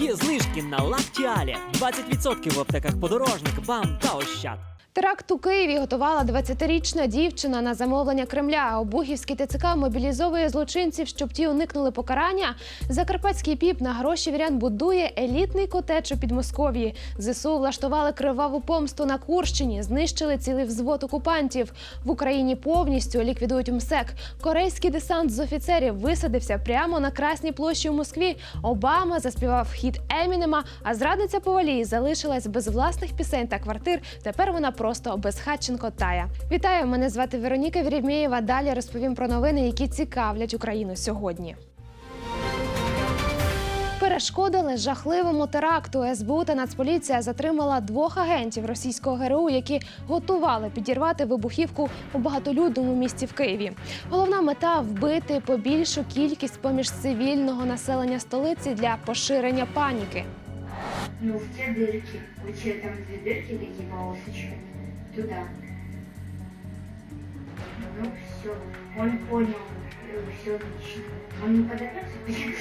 Є знижки на лактіалі. 20% в аптеках подорожник, бам та ощад. Теракт у Києві готувала 20-річна дівчина на замовлення Кремля. Обухівський ТЦК мобілізовує злочинців, щоб ті уникнули покарання. Закарпатський піп на гроші вірян будує елітний котедж у Підмосков'ї. ЗСУ влаштували криваву помсту на Курщині, знищили цілий взвод окупантів. В Україні повністю ліквідують МСЕК. Корейський десант з офіцерів висадився прямо на Красній площі у Москві. Обама заспівав хіт Емінема, а зрадниця Повалій залишилась без власних пісень та квартир. Тепер вона просто безхатченко тая. Вітаю! Мене звати Вероніка Вірєвмєєва. Далі розповім про новини, які цікавлять Україну сьогодні. Перешкодили жахливому теракту. СБУ та Нацполіція затримала двох агентів російського ГРУ, які готували підірвати вибухівку у багатолюдному місті в Києві. Головна мета вбити побільшу кількість поміж цивільного населення столиці для поширення паніки. Ну, в те дырки. У там две дырки, такие полосочки. Туда. Ну, все. Он понял. Не?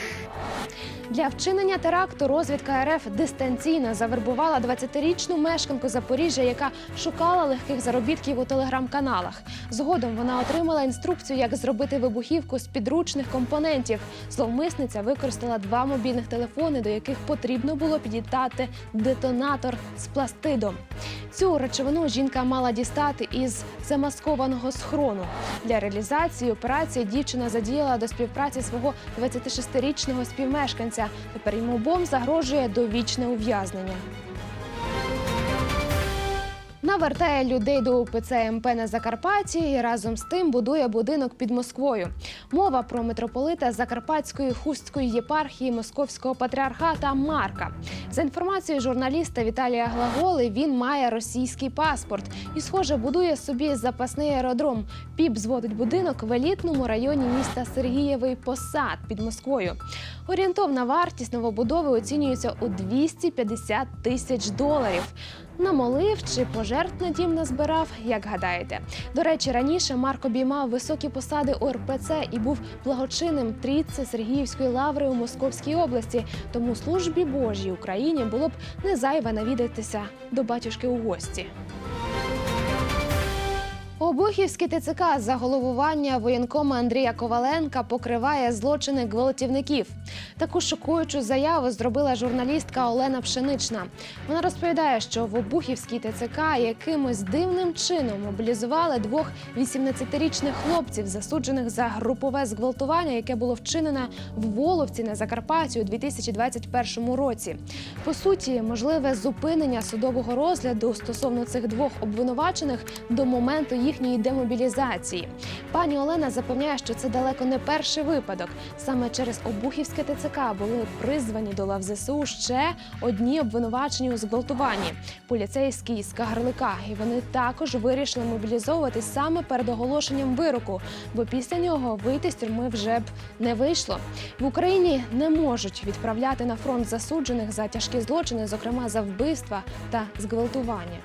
Для вчинення теракту розвідка РФ дистанційно завербувала 20-річну мешканку Запоріжжя, яка шукала легких заробітків у телеграм-каналах. Згодом вона отримала інструкцію, як зробити вибухівку з підручних компонентів. Зловмисниця використала два мобільних телефони, до яких потрібно було підітати детонатор з пластидом. Цю речовину жінка мала дістати із замаскованого схрону. Для реалізації операції дівчина задіяла до співпраці свого 26-річного співмешканця. Тепер йому бом загрожує довічне ув'язнення. Навертає людей до УПЦ МП на Закарпатті і разом з тим будує будинок під Москвою. Мова про митрополита Закарпатської хустської єпархії Московського патріархата Марка. За інформацією журналіста Віталія Глаголи, він має російський паспорт і, схоже, будує собі запасний аеродром. Піп зводить будинок в елітному районі міста Сергієвий Посад під Москвою. Орієнтовна вартість новобудови оцінюється у 250 тисяч доларів. Намолив чи пожертв на дім назбирав, як гадаєте. До речі, раніше Марк обіймав високі посади ОРПЦ і був благочинним трійці Сергіївської лаври у Московській області. Тому службі Божій Україні було б не зайве навідатися до батюшки у гості. Обухівський ТЦК за головування воєнкома Андрія Коваленка покриває злочини гвалтівників. Таку шокуючу заяву зробила журналістка Олена Пшенична. Вона розповідає, що в Обухівській ТЦК якимось дивним чином мобілізували двох 18-річних хлопців, засуджених за групове зґвалтування, яке було вчинене в Воловці на Закарпатті у 2021 році. По суті, можливе зупинення судового розгляду стосовно цих двох обвинувачених до моменту їхньої демобілізації. Пані Олена запевняє, що це далеко не перший випадок. Саме через Обухівське ТЦК були призвані до лав ЗСУ ще одні обвинувачені у зґвалтуванні поліцейські з Кагарлика. І вони також вирішили мобілізовуватись саме перед оголошенням вироку, бо після нього вийти з тюрми вже б не вийшло. В Україні не можуть відправляти на фронт засуджених за тяжкі злочини, зокрема за вбивства та зґвалтування.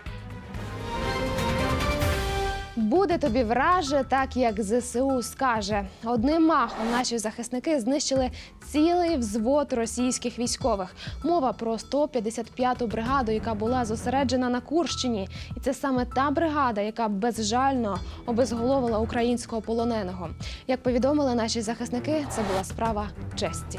Буде тобі враже, так як ЗСУ скаже. Одним махом наші захисники знищили цілий взвод російських військових. Мова про 155-ту бригаду, яка була зосереджена на Курщині. І це саме та бригада, яка безжально обезголовила українського полоненого. Як повідомили наші захисники, це була справа честі.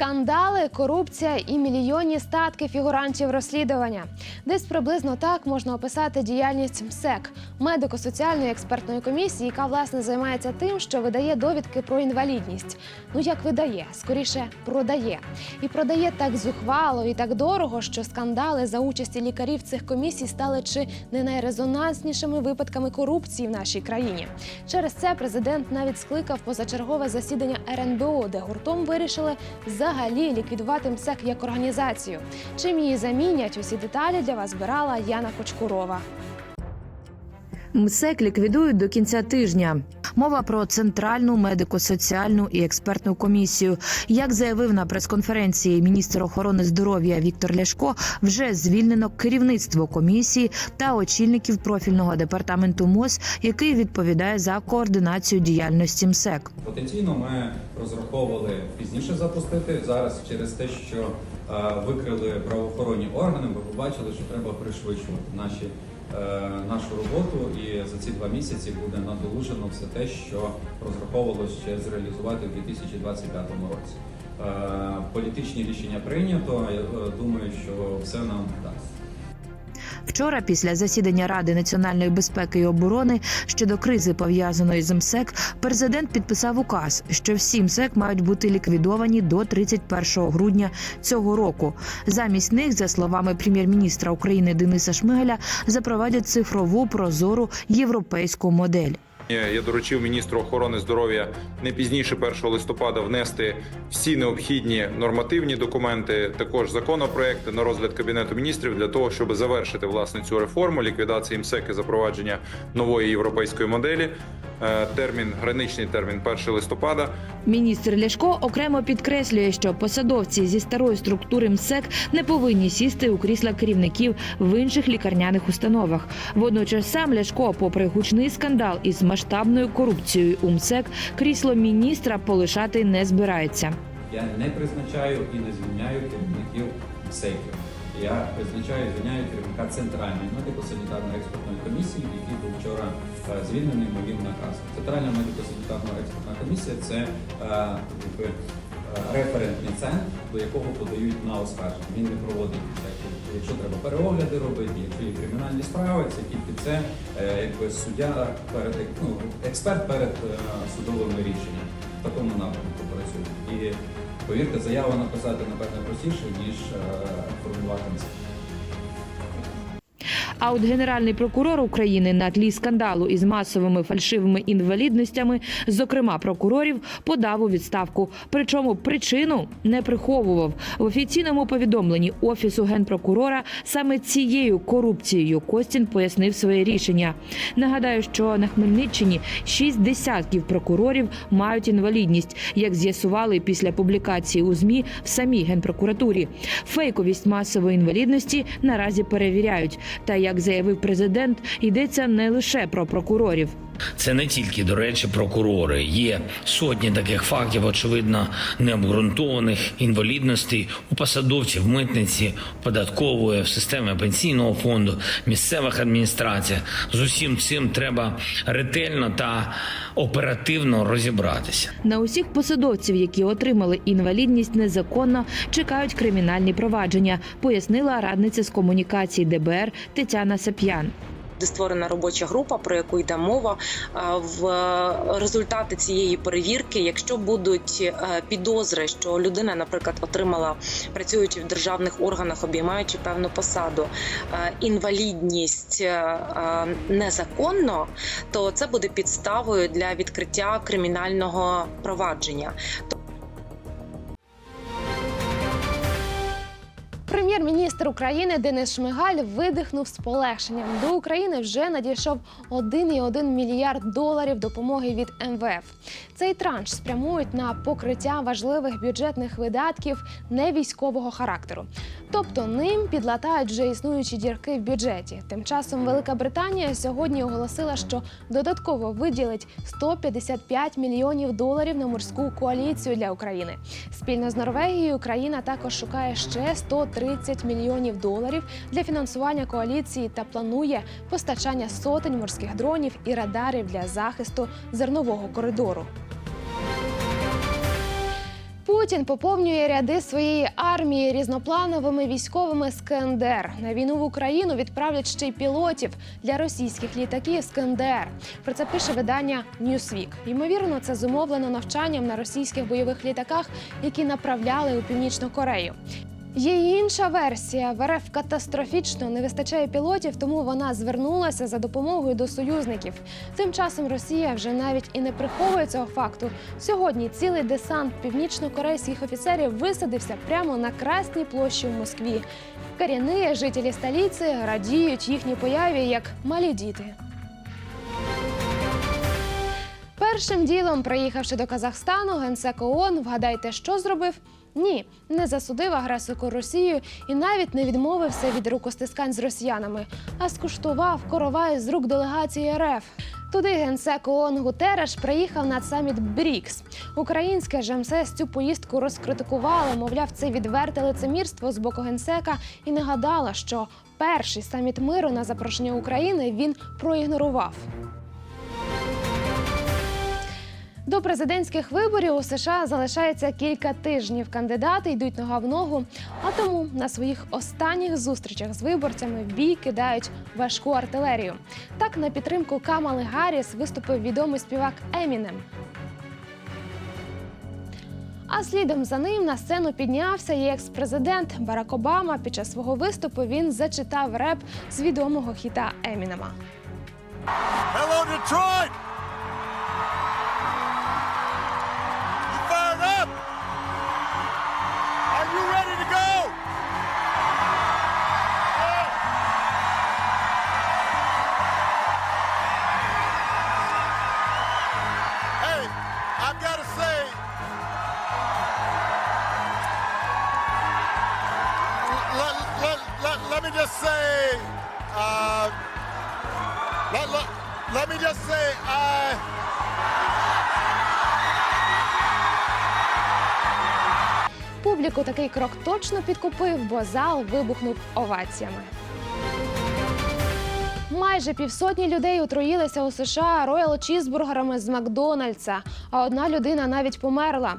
Скандали, корупція і мільйонні статки фігурантів розслідування. Десь приблизно так можна описати діяльність МСЕК медико-соціальної експертної комісії, яка власне займається тим, що видає довідки про інвалідність. Ну як видає, скоріше продає. І продає так зухвало і так дорого, що скандали за участі лікарів цих комісій стали чи не найрезонанснішими випадками корупції в нашій країні. Через це президент навіть скликав позачергове засідання РНБО, де гуртом вирішили взагалі ліквідувати МСЕК як організацію. Чим її замінять, усі деталі для вас збирала Яна Кочкурова. МСЕК ліквідують до кінця тижня. Мова про центральну медико-соціальну і експертну комісію. Як заявив на прес-конференції міністр охорони здоров'я Віктор Ляшко, вже звільнено керівництво комісії та очільників профільного департаменту МОЗ, який відповідає за координацію діяльності МСЕК. Потенційно ми розраховували пізніше запустити. Зараз через те, що е, викрили правоохоронні органи, ми побачили, що треба пришвидшувати наші, нашу роботу. І за ці два місяці буде надолужено все те, що розраховувалося ще зреалізувати в 2025 році. Е, Політичні рішення прийнято. Я е, думаю, що все нам вдасться. Вчора, після засідання Ради національної безпеки і оборони щодо кризи пов'язаної з МСЕК, президент підписав указ, що всі МСЕК мають бути ліквідовані до 31 грудня цього року. Замість них, за словами прем'єр-міністра України Дениса Шмигаля, запровадять цифрову прозору європейську модель. Я доручив міністру охорони здоров'я не пізніше 1 листопада внести всі необхідні нормативні документи, також законопроекти на розгляд кабінету міністрів для того, щоб завершити власне цю реформу ліквідації МСЕК і запровадження нової європейської моделі. Е, Термін граничний термін 1 листопада. Міністр Ляшко окремо підкреслює, що посадовці зі старої структури МСЕК не повинні сісти у крісла керівників в інших лікарняних установах. Водночас сам Ляшко, попри гучний скандал із масштабною корупцією у МСЕК, крісло міністра полишати не збирається. Я не призначаю і не звільняю керівників МСЕКів. Я призначаю звільняю керівника центральної медико-санітарної експертної комісії, який був вчора е, звільнений моїм наказом. Центральна медико-санітарна експертна комісія це е, е, референтний центр, до якого подають на оскарження. Він не проводить якщо треба переогляди робити, якщо є кримінальні справи, це тільки це е, якби суддя перед ну, експерт перед судовими рішеннями. В такому напрямку працюють. І повірте, заяву написати напевно простіше, ніж е, формувати МСЕК. А от генеральний прокурор України на тлі скандалу із масовими фальшивими інвалідностями, зокрема прокурорів, подав у відставку. Причому причину не приховував в офіційному повідомленні офісу генпрокурора. Саме цією корупцією Костін пояснив своє рішення. Нагадаю, що на Хмельниччині шість десятків прокурорів мають інвалідність, як з'ясували після публікації у змі в самій генпрокуратурі. Фейковість масової інвалідності наразі перевіряють. Та як заявив президент, йдеться не лише про прокурорів. Це не тільки, до речі, прокурори. Є сотні таких фактів, очевидно, необґрунтованих інвалідностей у посадовців митниці, податкової, в системі пенсійного фонду, місцевих адміністрацій. З усім цим треба ретельно та оперативно розібратися. На усіх посадовців, які отримали інвалідність незаконно, чекають кримінальні провадження, пояснила радниця з комунікації ДБР Тетяна Сап'ян. Буде створена робоча група, про яку йде мова. В результати цієї перевірки, якщо будуть е, підозри, що людина, наприклад, отримала працюючи в державних органах, обіймаючи певну посаду, е, інвалідність е, незаконно, то це буде підставою для відкриття кримінального провадження. Прем'єр-міністр України Денис Шмигаль видихнув з полегшенням. До України вже надійшов 1,1 мільярд доларів допомоги від МВФ. Цей транш спрямують на покриття важливих бюджетних видатків не військового характеру. Тобто ним підлатають вже існуючі дірки в бюджеті. Тим часом Велика Британія сьогодні оголосила, що додатково виділить 155 мільйонів доларів на морську коаліцію для України. Спільно з Норвегією Україна також шукає ще 130 мільйонів доларів для фінансування коаліції та планує постачання сотень морських дронів і радарів для захисту зернового коридору. Путін поповнює ряди своєї армії різноплановими військовими з КНДР. На війну в Україну відправлять ще й пілотів для російських літаків з КНДР. Про це пише видання Newsweek. Ймовірно, це зумовлено навчанням на російських бойових літаках, які направляли у північну Корею. Є інша версія. В РФ катастрофічно не вистачає пілотів, тому вона звернулася за допомогою до союзників. Тим часом Росія вже навіть і не приховує цього факту. Сьогодні цілий десант північно-корейських офіцерів висадився прямо на Красній площі в Москві. Корінні жителі столиці радіють їхній появі як малі діти. Першим ділом, приїхавши до Казахстану, генсек ООН, вгадайте, що зробив? Ні, не засудив агресорку Росію і навіть не відмовився від рукостискань з росіянами, а скуштував коровай з рук делегації РФ. Туди генсек ООН Гутереш приїхав на саміт БРІКС. Українське ж МСС цю поїздку розкритикувало, мовляв, це відверте лицемірство з боку генсека і нагадала, що перший саміт миру на запрошення України він проігнорував. До президентських виборів у США залишається кілька тижнів. Кандидати йдуть нога в ногу, а тому на своїх останніх зустрічах з виборцями в бій кидають важку артилерію. Так на підтримку Камали Гарріс виступив відомий співак Емінем. А слідом за ним на сцену піднявся і екс-президент Барак Обама. Під час свого виступу він зачитав реп з відомого хіта Емінема. Hello, Detroit! I've got to say, let, let, let, let me just say, uh, let, let, let me just say, I. Публіку такий крок точно підкупив, бо зал вибухнув оваціями. Майже півсотні людей отруїлися у США роял чізбургерами з Макдональдса, а одна людина навіть померла.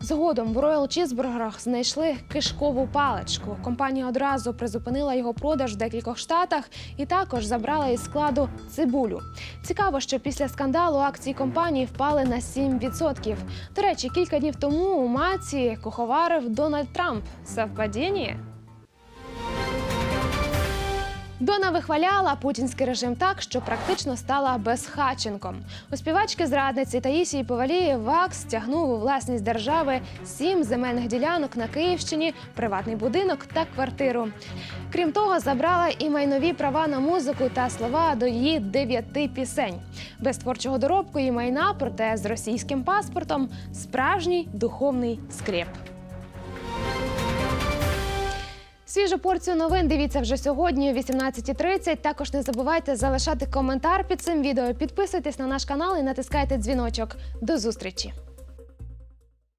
Згодом в роял чізбургерах знайшли кишкову паличку. Компанія одразу призупинила його продаж в декількох штатах і також забрала із складу цибулю. Цікаво, що після скандалу акції компанії впали на 7%. До речі, кілька днів тому у маці куховарив Дональд Трамп. Совпадіння? Дона вихваляла путінський режим так, що практично стала безхатченком. У співачки зрадниці Таїсії Повалії ВАКС стягнув у власність держави сім земельних ділянок на Київщині, приватний будинок та квартиру. Крім того, забрала і майнові права на музику та слова до її дев'яти пісень. Без творчого доробку і майна, проте з російським паспортом справжній духовний скреп. Свіжу порцію новин дивіться вже сьогодні о 18.30. Також не забувайте залишати коментар під цим відео. Підписуйтесь на наш канал і натискайте дзвіночок. До зустрічі!